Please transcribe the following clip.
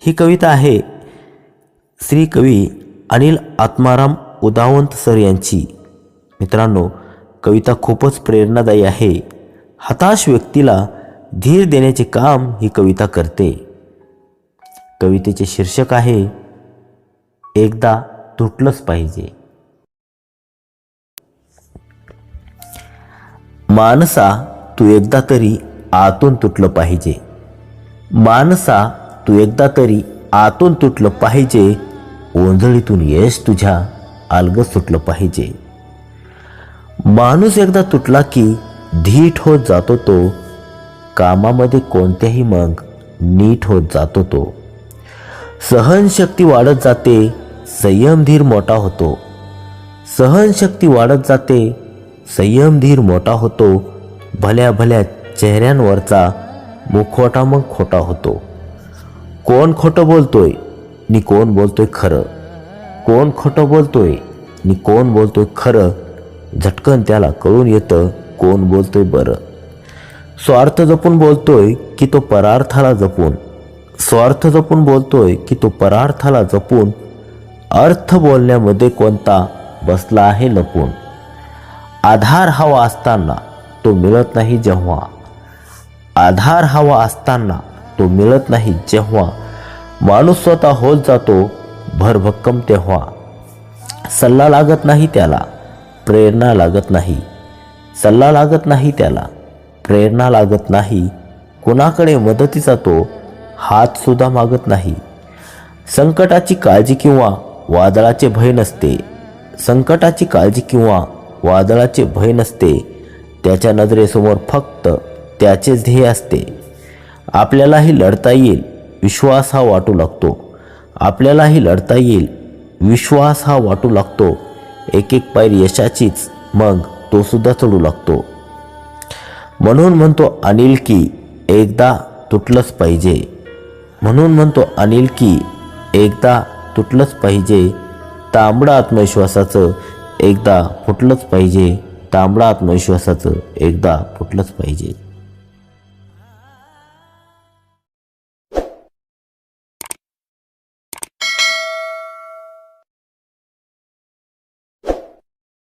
ही कविता आहे श्री कवी अनिल आत्माराम उदावंत सर यांची. मित्रांनो कविता खूपच प्रेरणादायी आहे. हताश व्यक्तीला धीर देण्याचे काम ही कविता करते. कवितेचे शीर्षक आहे एकदा तुटलंच पाहिजे. मानसा तू एकदा तरी आतून तुटलं पाहिजे. मानसा तू एकदा तरी आतून तुटलं पाहिजे ओंजळीतून यश तुझ्या अलग सुटलं पाहिजे. माणूस एकदा तुटला की धीट होत जातो तो कामामध्ये कोणत्याही मग नीट होत जातो तो. सहनशक्ती वाढत जाते संयम धीर मोठा होतो. सहनशक्ती वाढत जाते संयम धीर मोठा होतो भल्या भल्या चेहऱ्यांवरचा मुखवटा मग खोटा होतो. कोण खोटं बोलतोय नि कोण बोलतोय खरं. कोण खोटं बोलतोय नि कोण बोलतोय खरं झटकन त्याला कळून येतं कोण बोलतोय बरं. स्वार्थ जपून बोलतोय की तो परार्थाला जपून. स्वार्थ जपून बोलतोय की तो परार्थाला जपून. अर्थ बोलण्यामध्ये कोणता बसला आहे लपून. आधार हवा असताना तो मिळत नाही जेव्हा. आधार हवा असताना तो मिळत नाही जेव्हा माणूस स्वतः होत जातो भरभक्कम तेव्हा. सल्ला लागत नाही त्याला प्रेरणा लागत नाही. सल्ला लागत नाही त्याला प्रेरणा लागत नाही. कुणाकडे मदतीचा तो हातसुद्धा मागत नाही. संकटाची काळजी किंवा वादळाचे भय नसते. संकटाची काळजी किंवा वादळाचे भय नसते. त्याच्या नजरेसमोर फक्त त्याचेच ध्येय असते. आपल्यालाही लढता येईल विश्वास हा वाटू लागतो. आपल्यालाही लढता येईल विश्वास हा वाटू लागतो. एक एक पायर यशाचीच मग तो सुद्धा चढू लागतो. म्हणून म्हणतो अनिल की एकदा तुटलंच पाहिजे. म्हणून म्हणतो अनिल की एकदा तुटलंच पाहिजे. तांबडा आत्मविश्वासाचं एकदा फुटलंच पाहिजे. तांबडा आत्मविश्वासाचं एकदा फुटलंच पाहिजे.